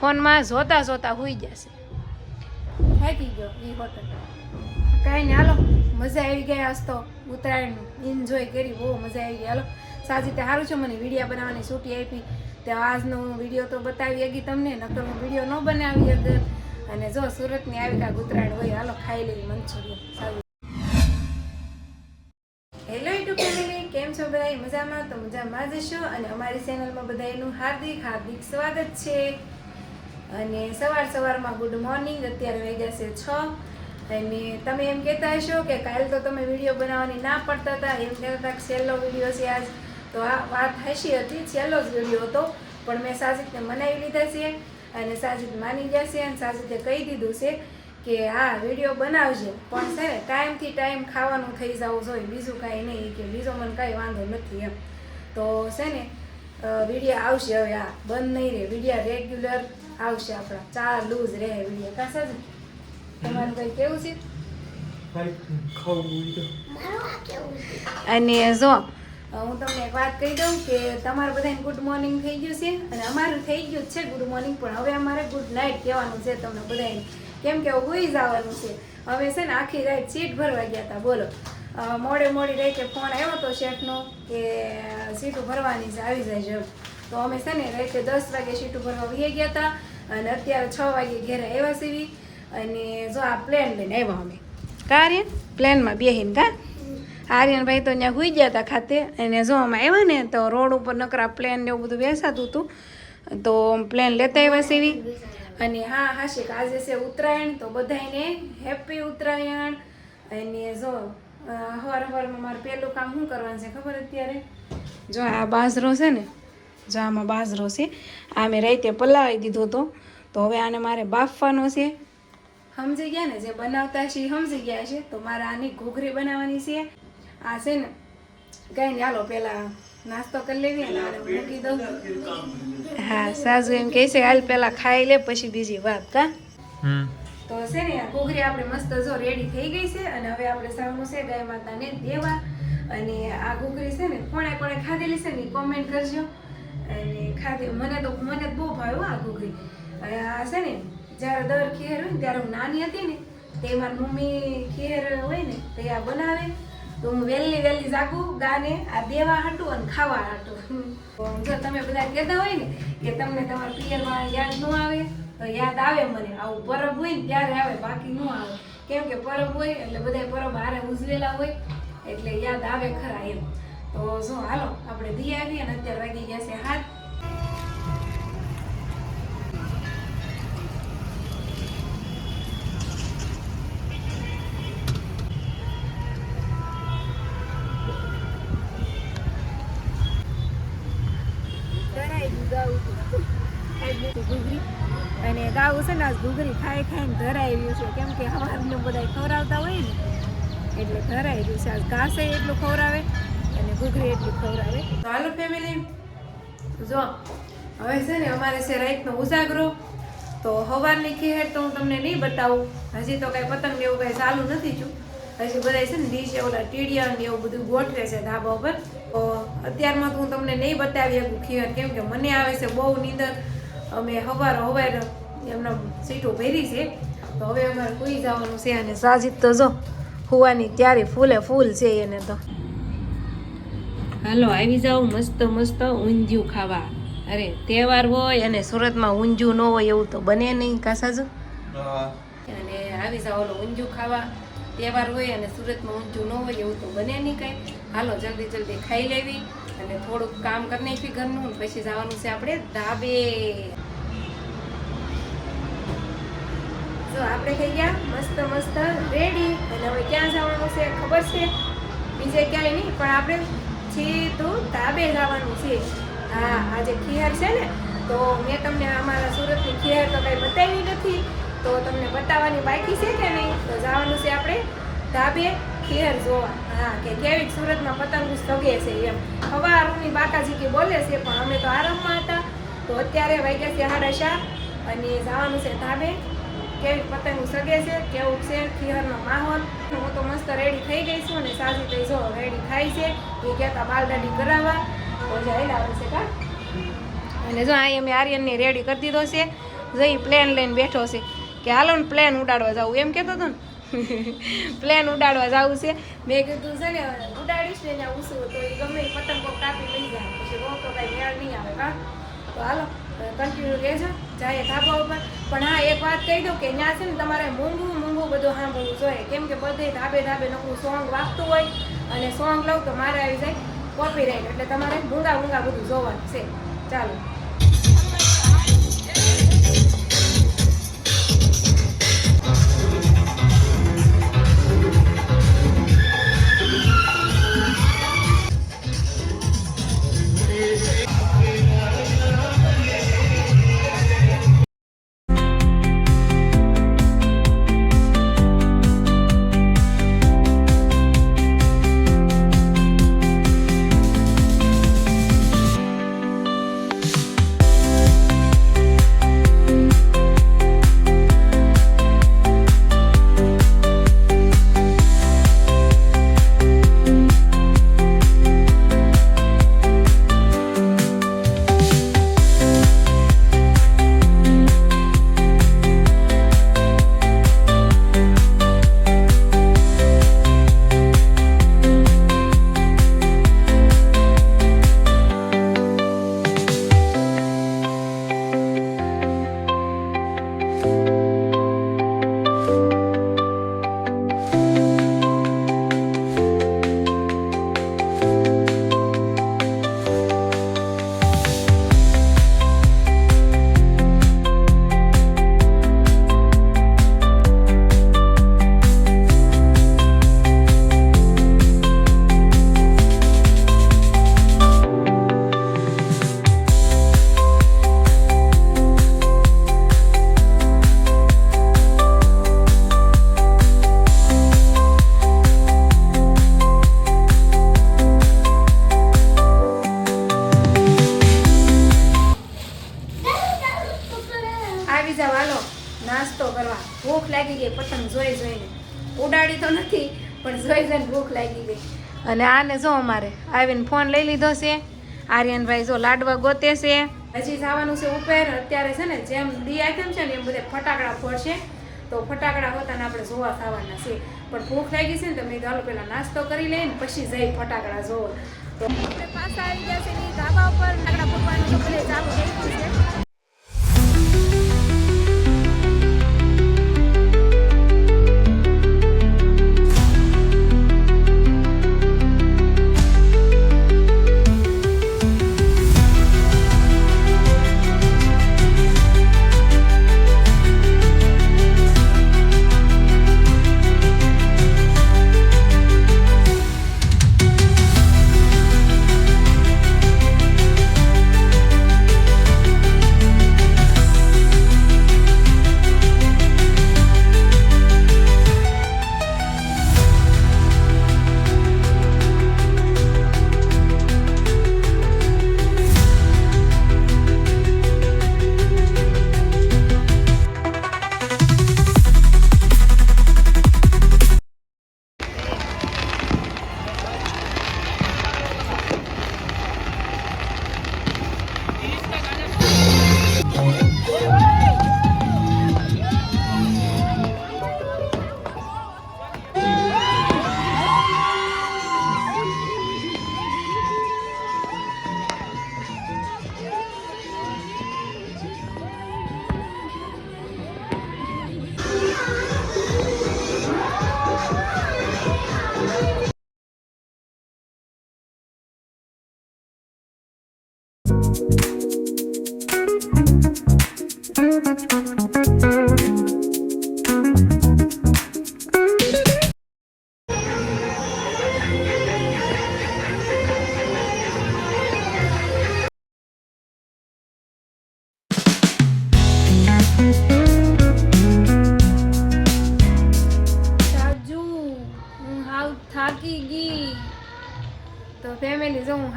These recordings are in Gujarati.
ફોનમાં જોતા જોતા હોઈ જશે. થાકી ગયો એ હોટલ. કાંઈ નહીં હાલો, મજા આવી ગઈ આજ તો ઉત્તરાયણ એન્જોય કરી, બહુ મજા આવી ગઈ. હાલો, સાજી તે સારું છે, મને વીડિયો બનાવવાની છૂટી આપી. તે આજનો હું વીડિયો તો બતાવી હગી તમને, નકર હું વીડિયો ન બનાવી અગર અને જો સુરતની આવી કાંક ઉત્તરાયણ હોય, હાલો, ખાઈ લેવી મંચુરિયન. સારું હેલો યુટ્યુબ ફેમિલી કેમ છો બધા મજામાં? તો મજામાં જ છો? અને અમારી ચેનલમાં બધાનું હાર્દિક હાર્દિક સ્વાગત છે. અને સવાર સવારમાં ગુડ મોર્નિંગ, અત્યારે વાગ્યા છે છ. અને તમે એમ કહેતા હશો કે કાલ તો તમે વીડિયો બનાવવાની ના પડતા હતા, એમ કહેતા હતા કે છેલ્લો વીડિયો છે આજ. તો આ વાત હસી હતી, છેલ્લો જ વીડિયો હતો, પણ મેં સાજિદને મનાવી લીધા છે અને સાજિદ માની જશે અને સાજિદે કહી દીધું છે કે હા વીડિયો બનાવજે. પણ છે ને, ટાઈમથી ટાઈમ ખાવાનું થઈ જવું જોઈએ, બીજું કાંઈ નહીં કે બીજો મને કાંઈ વાંધો નથી એમ. તો છે ને વીડિયો આવશે હવે આ બંધ નહીં રહે. વીડિયો રેગ્યુલર આવશે આપણા. ચાલુ જ રહે વીડિયો કાશે જ તમારું કંઈ કેવું છે? અને જો હું તમને એક વાત કહી દઉં કે તમારે બધાને ગુડ મોર્નિંગ થઈ ગયું છે અને અમારું થઈ ગયું જ છે ગુડ મોર્નિંગ પણ હવે અમારે ગુડ નાઇટ કહેવાનું છે તમને બધાને. કેમ કે હોઈ જવાનું છે. હવે છે ને આખી રાત સીટ ભરવા ગયા હતા. બોલો. મોડે મોડી રાતે ફોન આવ્યો હતો શેઠનો કે સીટું ભરવાની છે, આવી જાય તો અમે છે ને રાતે દસ વાગે સીટું ભરવા વહી ગયા હતા અને અત્યારે છ વાગે ઘેરે આવ્યા સીવી અને જો આ પ્લેન લઈને આવ્યા અમે. કાર્યન પ્લેનમાં બેહીને કા? આર્યનભાઈ તો ત્યાં હુઈ ગયા હતા ખાતે અને જો અમે આવ્યા ને તો રોડ ઉપર નકરા પ્લેન ને એવું બધું બેસાતું હતું. તો પ્લેન લેતા આવ્યા સીવી અને હા, હાશિક, આજે છે ઉત્તરાયણ તો બધાને હેપી ઉત્તરાયણ. અને જો હવાર હવારમાં મારે પહેલું કામ શું કરવાનું છે ખબર અત્યારે? જો આ બાજરો છે ને જો આમાં બાજરો છે આ મેં રાતે પલાવી દીધો હતો. તો હવે આને મારે બાફવાનો છે. સમજી ગયા ને? જે બનાવતા છે એ સમજી ગયા છે. તો મારે આની ઘૂઘરી બનાવવાની છે. આ છે ને કઈ નહીં હાલો પેલા નાસ્તો કરી લેવી અને આને મૂકી દઉં. હા સાસુ એમ કહે છે હાલ પેલા ખાઈ લે પછી બીજી વાત કા? તો છે ને, આ ઘૂઘરી આપણે મસ્ત જો રેડી થઈ ગઈ છે અને હવે આપણે સાવનું છે ગાય માતાને દેવા. અને આ ઘૂઘરી છે ને, કોણે કોણે ખાધેલી છે ને કોમેન્ટ કરજો. અને ખાધી, મને તો, મને બહુ ભાવ્યું આ ઘૂઘરી. આ છે ને, જ્યારે દર ખીર હોય ને, ત્યારે હું નાની હતી ને, તે મારી મમ્મી ખીર હોય ને, તે આ બનાવે. તો હું વહેલી વહેલી જાગું, ગાને આ દેવા હાટું અને ખાવા હાટું. જો તમે બધા કહેતા હોય ને કે તમને તમારા પિયરમાં યાદ ન આવે તો યાદ આવે મને. આવું પરબ હોય ત્યારે આવે બાકી ન આવે. કેમ કે પરબ હોય એટલે બધા પરબ હારે ઉજવેલા હોય, એટલે યાદ આવે ખરા એમ. તો શું હાલો, આપણે દી આવી અને અત્યારે વાગી ગયા છે હાથ Thank ગયું ગાવું છે ને આજ ઘૂઘરી ખાઈ ખાઈને ધરાઈ રહ્યું છે. કેમ કે સવારનું બધા ખવડાવતા હોય ને એટલે ધરાઈ રહ્યું છે. આજ ઘાસે એટલું ખવડાવે અને ઘૂઘરી એટલું ખવડાવે. તો હાલો ફેમિલી જો હવે છે ને અમારે છે રાતનો ઉજાગરો. તો સવારની ખીહેર તો હું તમને નહીં બતાવું. હજી તો કાંઈ પતંગ ને એવું કાંઈ ચાલુ નથી છું હજી બધા છે ને ડીશ ઓલા ટીડિયા ને એવું બધું ગોઠવે છે ધાબા ઉપર. તો અત્યારમાં તો હું તમને નહીં બતાવી શકું ખીર. કેમ કે મને આવે છે બહુ નીંદર. અમે હવાર હવાર એમના સીટો ભરી છે. તો હવે અમારે કોઈ જવાનું છે અને સાજીદ તો જો હુવાની ત્યારે ફૂલે ફૂલ છે એને તો. હાલો આવી જાઓ મસ્ત મસ્ત ઊંધિયું ખાવા. અરે તહેવાર હોય અને સુરતમાં ઊંધિયું ન હોય એવું તો બને નહીં કાસાજો અને આવી જાઓ ઊંધિયું ખાવા. તહેવાર હોય અને સુરતમાં ઊંધિયું ન હોય એવું તો બને નહીં કાંઈ. હાલો જલ્દી જલ્દી ખાઈ લેવી અને થોડુંક કામ કરી નાખી ઘરનું પછી જવાનું છે આપણે ધાબે. જો આપણે થઈ ગયા, મસ્ત મસ્ત રેડી અને હવે ક્યાં જવાનું છે ખબર છે? બીજે ક્યાંય નહીં, પણ આપણે સીધું ધાબે જવાનું છે. હા, આજે ખીહર છે ને, તો મેં તમને અમારા સુરતની ખીહર તો કંઈ બતાવી નથી. તો તમને બતાવવાની બાકી છે કે નહીં? તો જવાનું છે આપણે ધાબે ખીહર જોવા. હા, કે કેવી સુરતમાં પતંગ સગે છે એમ. હવારની બાકાજી કે બોલે છે, પણ અમે તો આરામમાં હતા. તો અત્યારે વાગ્યા છે ચાર, અને જવાનું છે ધાબે. કેવી પતંગ સગે છે, કેવું છે, ખીહરનો માહોલ. હું તો મસ્ત રેડી થઈ ગઈ છું અને સાસી થઈ જો રેડી થાય છે, એ કહેતા બાલ દાઢી કરાવવા તો જઈ આવે છે કા? અને જો અહીં અમે આર્યનને રેડી કરી દીધો છે, જઈ પ્લેન લઈને બેઠો છે. કે હાલો ને પ્લેન ઉડાડવા જવું એમ કહેતો હતો ને. પ્લેન ઉડાડવા જવું છે. મેં કીધું, છે ને, ઉડાડીશ ને, ત્યાં ઉસું તો એ ગમે પતંગ કોક કાપી લઈ જાય. પછી રોતો કાંઈ મેળ નહીં આવે, કા? તો હાલો કન્ટિન્યુ રહેજો જાય ધાબા ઉપર. પણ હા, એક વાત કહી દઉં કે ત્યાં છે ને તમારે મોંઘું મોંઘું બધું સાંભળવું જોઈએ. કેમ કે બધે ધાબે ધાબે નકરું સોંગ વાગતું હોય અને સોંગ લઉં તો મારે આવી જાય કોપી રાઈટ એટલે તમારે મૂંગા મૂંગા બધું જોવાનું છે. ચાલો. નાસ્તો કરવા. ભૂખ લાગી ગઈ પતંગ જોઈ જોઈને. ઉડાડી તો નથી પણ જોઈ જોઈને ભૂખ લાગી ગઈ. અને આને જો અમારે આવીને ફોન લઈ લીધો છે. આર્યનભાઈ જો લાડવા ગોતે છે. હજી જવાનું છે ઉપર અત્યારે છે ને જેમ દી આઈટમ છે ને એમ બધે ફટાકડા ફોડશે. તો ફટાકડા હોતા ને આપણે જોવા થવાના છે. પણ ભૂખ લાગી છે ને તો મેં ચાલો હાલો પહેલાં નાસ્તો કરી લઈએ ને પછી જઈ ફટાકડા જોવો. તો આપણે પાછા આવી ગયા છે ધાબા ઉપર. ફટાકડા ફોડવાનું તો ચાલુ થઈ ગયું છે.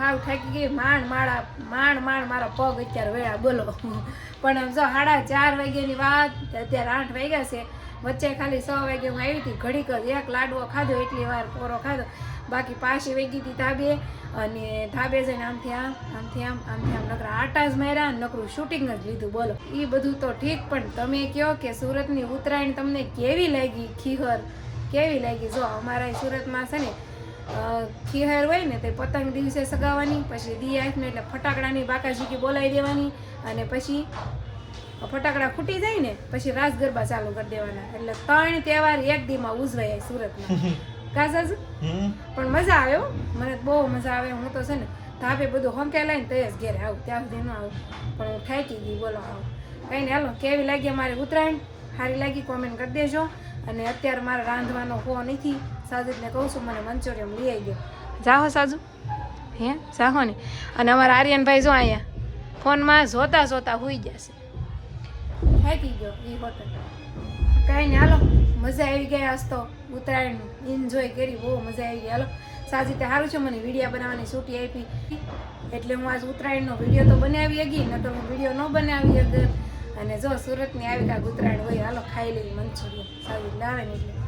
હાવ થાકી ગઈ, માંડ માળા, માંડ માંડ મારા પગ અત્યારે વેળા બોલો. પણ આમ જો સાડા ચાર વાગ્યાની વાત, અત્યારે આઠ વાગ્યા છે, વચ્ચે ખાલી છ વાગે હું આવી હતી, ઘડીક એક લાડવો ખાધો, એટલી વાર પોરો ખાધો. બાકી પાછી વેગી હતી ધાબે, અને ધાબે જઈને આમથી આમ આમથી આમ આમથી આમ નકરા આટા જ માર્યા, નકરું શૂટિંગ જ લીધું, બોલો. એ બધું તો ઠીક, પણ તમે કહો કે સુરતની ઉત્તરાયણ તમને કેવી લાગી? ખીહર, કેવી લાગી? જો અમારા સુરતમાં છે ને ખીહર હોય ને તે પતંગ દિવસે સગાવવાની પછી દી આઠને એટલે ફટાકડાની બાકાજીકી બોલાવી દેવાની અને પછી ફટાકડા ફૂટી જાય ને પછી રાસ ગરબા ચાલુ કરી દેવાના. એટલે ત્રણ તહેવાર એક દીમાં ઉજવાય સુરતમાં. કાસાજ પણ મજા આવે હો. મને તો બહુ મજા આવે. હું તો છે ને ધાબે બધું હંકે લઈને તૈયાર જ ઘેરે આવું. ત્યાં સુધી ન આવું. પણ હું થાકી ગઈ બોલો આવું. કંઈ નહીં હાલો. કેવી લાગી અમારી ઉત્તરાયણ? સારી લાગી? કોમેન્ટ કરી દેજો. અને અત્યારે મારે રાંધવાનો હો નથી. સાજુદને કહું છું મને મંચુરિયમ લઈ આવી ગયો જાહો સાજુ. હે? જાહો ને. અને અમારા આર્યનભાઈ જો અહીંયા ફોનમાં જોતા જોતા હોઈ જશે થાકી ગયો એ હોટલ. કાંઈ નહીં હાલો. મજા આવી ગઈ આજ તો ઉત્તરાયણ એન્જોય કરી બહુ મજા આવી ગઈ. હાલો. સાજી તે સારું છે મને વીડિયો બનાવવાની છૂટી આપી. એટલે હું આજ ઉત્તરાયણનો વીડિયો તો બનાવી ગઈ તો હું વીડિયો ન બનાવી અગર અને જો સુરતની આવી કાંક ઉત્તરાયણ હોય હાલો ખાઈ લેવી મંચુરિયન. સાજી લાવે ને એટલે.